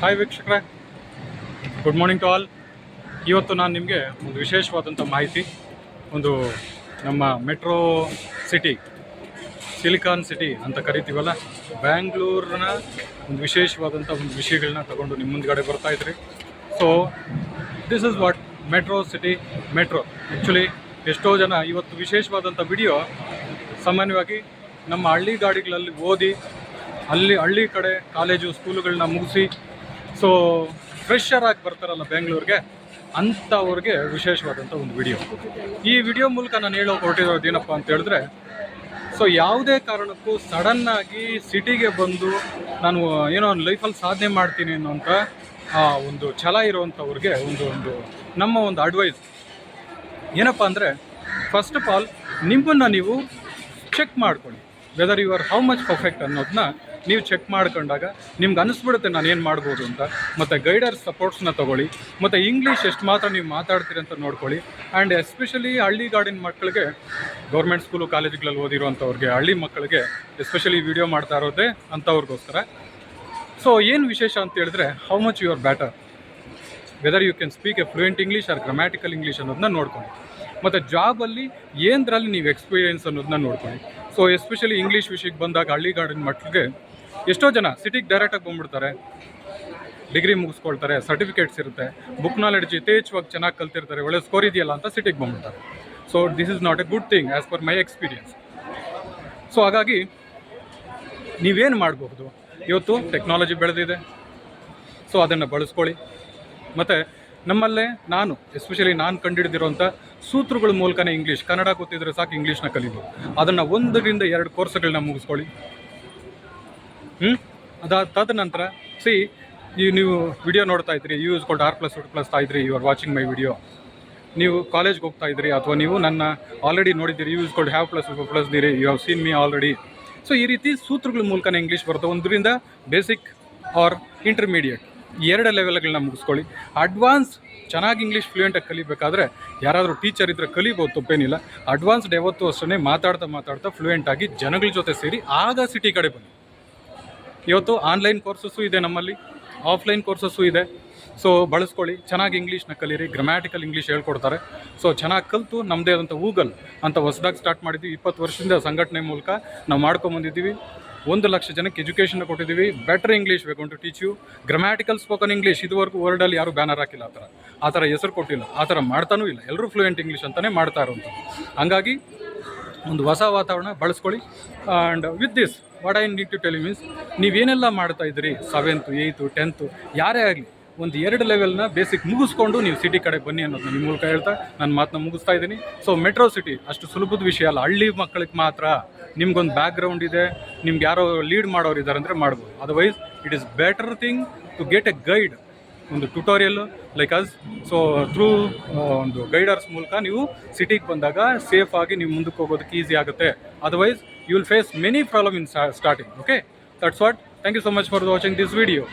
Hi ವೀಕ್ಷಕರೇ. Good morning to all ಇವತ್ತು ನಾನು ನಿಮಗೆ ಒಂದು ವಿಶೇಷವಾದಂಥ ಮಾಹಿತಿ, ಒಂದು ನಮ್ಮ ಮೆಟ್ರೋ ಸಿಟಿ ಸಿಲಿಕಾನ್ ಸಿಟಿ ಅಂತ ಕರಿತೀವಲ್ಲ ಬ್ಯಾಂಗ್ಳೂರಿನ ಒಂದು ವಿಶೇಷವಾದಂಥ ಒಂದು ವಿಷಯಗಳನ್ನ ತಗೊಂಡು ನಿಮ್ಮ ಮುಂದ್ಗಡೆ ಬರ್ತಾ ಇದ್ರಿ. So this is what metro city metro actually ಎಷ್ಟೋ ಜನ ಇವತ್ತು ವಿಶೇಷವಾದಂಥ ವಿಡಿಯೋ ಸಾಮಾನ್ಯವಾಗಿ ನಮ್ಮ ಹಳ್ಳಿ ಗಾಡಿಗಳಲ್ಲಿ ಓದಿ, ಅಲ್ಲಿ ಹಳ್ಳಿ ಕಡೆ ಕಾಲೇಜು ಸ್ಕೂಲುಗಳನ್ನ ಮುಗಿಸಿ ಸೊ ಫ್ರೆಶರ್ ಆಗಿ ಬರ್ತಾರಲ್ಲ ಬೆಂಗಳೂರಿಗೆ ಅಂಥವ್ರಿಗೆ ವಿಶೇಷವಾದಂಥ ಒಂದು ವಿಡಿಯೋ ಈ ವಿಡಿಯೋ ಮೂಲಕ ನಾನು ಹೇಳೋ ಹೊರಟಿರೋದು ಏನಪ್ಪ ಅಂತ ಹೇಳಿದ್ರೆ ಸೊ ಯಾವುದೇ ಕಾರಣಕ್ಕೂ ಸಡನ್ನಾಗಿ ಸಿಟಿಗೆ ಬಂದು ನಾನು ಏನೋ ಒಂದು ಲೈಫಲ್ಲಿ ಸಾಧನೆ ಮಾಡ್ತೀನಿ ಅನ್ನೋಂಥ ಒಂದು ಛಲ ಇರುವಂಥವ್ರಿಗೆ ಒಂದು ಒಂದು ನಮ್ಮ ಒಂದು ಅಡ್ವೈಸ್ ಏನಪ್ಪ ಅಂದರೆ ಫಸ್ಟ್ ಆಫ್ ಆಲ್ ನಿಮ್ಮನ್ನು ನೀವು ಚೆಕ್ ಮಾಡ್ಕೊಳ್ಳಿ whether you are how much perfect ಅನ್ನೋದನ್ನ ನೀವು ಚೆಕ್ ಮಾಡ್ಕೊಂಡಾಗ ನಿಮ್ಗೆ ಅನಿಸ್ಬಿಡುತ್ತೆ ನಾನು ಏನು ಮಾಡ್ಬೋದು ಅಂತ. ಮತ್ತು ಗೈಡರ್ ಸಪೋರ್ಟ್ಸ್ನ ತೊಗೊಳ್ಳಿ, ಮತ್ತು ಇಂಗ್ಲೀಷ್ ಎಷ್ಟು ಮಾತ್ರ ನೀವು ಮಾತಾಡ್ತೀರಿ ಅಂತ ನೋಡ್ಕೊಳ್ಳಿ. ಆ್ಯಂಡ್ ಎಸ್ಪೆಷಲಿ ಹಳ್ಳಿ ಗಾಡಿನ ಮಕ್ಕಳಿಗೆ ಗೌರ್ಮೆಂಟ್ ಸ್ಕೂಲು ಕಾಲೇಜುಗಳಲ್ಲಿ ಓದಿರುವಂಥವ್ರಿಗೆ, ಹಳ್ಳಿ ಮಕ್ಕಳಿಗೆ ಎಸ್ಪೆಷಲಿ ವಿಡಿಯೋ ಮಾಡ್ತಾ ಇರೋದೇ ಅಂಥವ್ರಿಗೋಸ್ಕರ. ಸೊ ಏನು ವಿಶೇಷ ಅಂತ ಹೇಳಿದ್ರೆ how much you are better whether you can speak a fluent English or grammatical English ಅನ್ನೋದನ್ನ ನೋಡ್ಕೊಳ್ಳಿ. ಮತ್ತು ಜಾಬಲ್ಲಿ ಏನರಲ್ಲಿ ನೀವು ಎಕ್ಸ್ಪೀರಿಯೆನ್ಸ್ ಅನ್ನೋದನ್ನ ನೋಡ್ಕೊಳ್ಳಿ. ಸೊ ಎಸ್ಪೆಷಲಿ ಇಂಗ್ಲೀಷ್ ವಿಷಯಕ್ಕೆ ಬಂದಾಗ ಹಳ್ಳಿಗಾಡಿನ ಮಕ್ಕಳಿಗೆ ಎಷ್ಟೋ ಜನ ಸಿಟಿಗೆ ಡೈರೆಕ್ಟಾಗಿ ಬಂದ್ಬಿಡ್ತಾರೆ. ಡಿಗ್ರಿ ಮುಗಿಸ್ಕೊಳ್ತಾರೆ ಸರ್ಟಿಫಿಕೇಟ್ಸ್ ಇರುತ್ತೆ ಬುಕ್ ನಾಲೆಡ್ಜ್ ಯಥೇಚ್ಛವಾಗಿ ಚೆನ್ನಾಗಿ ಕಲ್ತಿರ್ತಾರೆ, ಒಳ್ಳೆ ಸ್ಕೋರ್ ಇದೆಯಲ್ಲ ಅಂತ ಸಿಟಿಗೆ ಬಂದ್ಬಿಡ್ತಾರೆ. So this is not a good thing as per my experience so ಹಾಗಾಗಿ ನೀವೇನು ಮಾಡಬಹುದು? ಇವತ್ತು ಟೆಕ್ನಾಲಜಿ ಬೆಳೆದಿದೆ. ಸೊ ಅದನ್ನು ಬಳಸ್ಕೊಳ್ಳಿ. ಮತ್ತು ನಮ್ಮಲ್ಲೇ ನಾನು ಎಸ್ಪೆಷಲಿ ನಾನು ಕಂಡುಹಿಡಿದಿರುವಂಥ ಸೂತ್ರಗಳ ಮೂಲಕನೇ ಇಂಗ್ಲೀಷ್ ಕನ್ನಡ ಗೊತ್ತಿದ್ರೆ ಸಾಕು ಇಂಗ್ಲೀಷ್ನ ಕಲಿಬೋದು. ಅದನ್ನು ಒಂದರಿಂದ ಎರಡು ಕೋರ್ಸ್ಗಳನ್ನ ಮುಗಿಸ್ಕೊಳ್ಳಿ. ಹ್ಞೂ ಅದಾದ ತದನಂತರ ಸಿ ಈ ನೀವು ವಿಡಿಯೋ ನೋಡ್ತಾ ಇದ್ರಿ ಯು ಕೊಟ್ಟು ಆರ್ ಪ್ಲಸ್ ಪ್ಲಸ್ ಇದ್ರಿ you are watching my video ನೀವು ಕಾಲೇಜ್ಗೆ ಹೋಗ್ತಾ ಇದ್ರಿ, ಅಥವಾ ನೀವು ನನ್ನ ಆಲ್ರೆಡಿ ನೋಡಿದ್ದೀರಿ ಯೂಸ್ ಕೊಟ್ಟು have plus plus ದಿರಿ you have seen me already so ಈ ರೀತಿ ಸೂತ್ರಗಳ ಮೂಲಕನೇ ಇಂಗ್ಲೀಷ್ ಬರುತ್ತೆ ಒಂದರಿಂದ ಬೇಸಿಕ್ ಆರ್ ಇಂಟರ್ಮೀಡಿಯೇಟ್ ಎರಡು ಲೆವೆಲ್ಗಳನ್ನ ಮುಗಿಸ್ಕೊಳ್ಳಿ. ಅಡ್ವಾನ್ಸ್ ಚೆನ್ನಾಗಿ ಇಂಗ್ಲೀಷ್ ಫ್ಲೂಯೆಂಟಾಗಿ ಕಲಿಬೇಕಾದ್ರೆ ಯಾರಾದರೂ ಟೀಚರ್ ಇದ್ದರೆ ಕಲಿಬೋದು, ತಪ್ಪೇನಿಲ್ಲ. ಅಡ್ವಾನ್ಸ್ಡ್ ಯಾವತ್ತೂ ಅಷ್ಟೇ ಮಾತಾಡ್ತಾ ಮಾತಾಡ್ತಾ ಫ್ಲೂಯೆಂಟಾಗಿ ಜನಗಳ ಜೊತೆ ಸೇರಿ ಆಗ ಸಿಟಿ ಕಡೆ ಬನ್ನಿ. ಇವತ್ತು ಆನ್ಲೈನ್ ಕೋರ್ಸಸ್ಸು ಇದೆ ನಮ್ಮಲ್ಲಿ. ಆಫ್ಲೈನ್ ಕೋರ್ಸಸ್ಸು ಇದೆ. ಸೊ ಬಳಸ್ಕೊಳ್ಳಿ. ಚೆನ್ನಾಗಿ ಇಂಗ್ಲೀಷ್ನ ಕಲೀರಿ ಗ್ರಮ್ಯಾಟಿಕಲ್ ಇಂಗ್ಲೀಷ್ ಹೇಳ್ಕೊಡ್ತಾರೆ. ಸೊ ಚೆನ್ನಾಗಿ ಕಲಿತು ನಮ್ಮದೇ ಆದಂಥ ಗೂಗಲ್ ಅಂತ ಹೊಸದಾಗಿ ಸ್ಟಾರ್ಟ್ ಮಾಡಿದ್ವಿ. ಇಪ್ಪತ್ತು ವರ್ಷದಿಂದ ಸಂಘಟನೆ ಮೂಲಕ ನಾವು ಮಾಡ್ಕೊಂಬಂದಿದ್ದೀವಿ ಒಂದು ಲಕ್ಷ ಜನಕ್ಕೆ ಎಜುಕೇಷನ್ ಕೊಟ್ಟಿದ್ದೀವಿ. ಬೆಟರ್ ಇಂಗ್ಲೀಷ್ ಬೇಕು to teach you grammatical spoken English ಇದುವರೆಗೂ ವರ್ಲ್ಡಲ್ಲಿ ಯಾರು ಬ್ಯಾನರ್ ಹಾಕಿಲ್ಲ ಆ ಥರ. ಆ ಥರ ಹೆಸರು ಕೊಟ್ಟಿಲ್ಲ. ಆ ಥರ ಮಾಡ್ತಾನೂ ಇಲ್ಲ. ಎಲ್ಲರೂ ಫ್ಲೂಯೆಂಟ್ ಇಂಗ್ಲೀಷ್ ಅಂತಲೇ ಮಾಡ್ತಾ ಇರೋಂಥ ಹಂಗಾಗಿ ಒಂದು ಹೊಸ ವಾತಾವರಣ ಬಳಸ್ಕೊಳ್ಳಿ. And with this what I need to tell means ನೀವೇನೆಲ್ಲ ಮಾಡ್ತಾ ಇದ್ದೀರಿ? ಸೆವೆಂತು ಏಯ್ತು ಟೆಂತು ಯಾರೇ ಆಗಲಿ. ಒಂದು ಎರಡು ಲೆವೆಲ್ನ ಬೇಸಿಕ್ ಮುಗಿಸ್ಕೊಂಡು ನೀವು ಸಿಟಿ ಕಡೆ ಬನ್ನಿ ಅನ್ನೋದು ನಿಮ್ಮ ಮೂಲಕ ಹೇಳ್ತಾ ನನ್ನ ಮಾತನ್ನ ಮುಗಿಸ್ತಾ ಇದ್ದೀನಿ. ಸೊ ಮೆಟ್ರೋ ಸಿಟಿ ಅಷ್ಟು ಸುಲಭದ ವಿಷಯ ಅಲ್ಲ. ಹಳ್ಳಿ ಮಕ್ಕಳಿಗೆ ಮಾತ್ರ ನಿಮ್ಗೊಂದು ಬ್ಯಾಕ್ಗ್ರೌಂಡ್ ಇದೆ, ನಿಮ್ಗೆ ಯಾರೋ ಲೀಡ್ ಮಾಡೋರು ಇದ್ದಾರೆ ಅಂದರೆ ಮಾಡ್ಬೋದು. Otherwise it is better thing to get a guide ಒಂದು tutorial like us so through ಒಂದು ಗೈಡರ್ಸ್ ಮೂಲಕ ನೀವು ಸಿಟಿಗೆ ಬಂದಾಗ ಸೇಫ್ ಆಗಿ ನೀವು ಮುಂದಕ್ಕೆ ಹೋಗೋದಕ್ಕೆ ಈಸಿ ಆಗುತ್ತೆ. Otherwise you will face many problem in starting okay that's what thank you so much for watching this video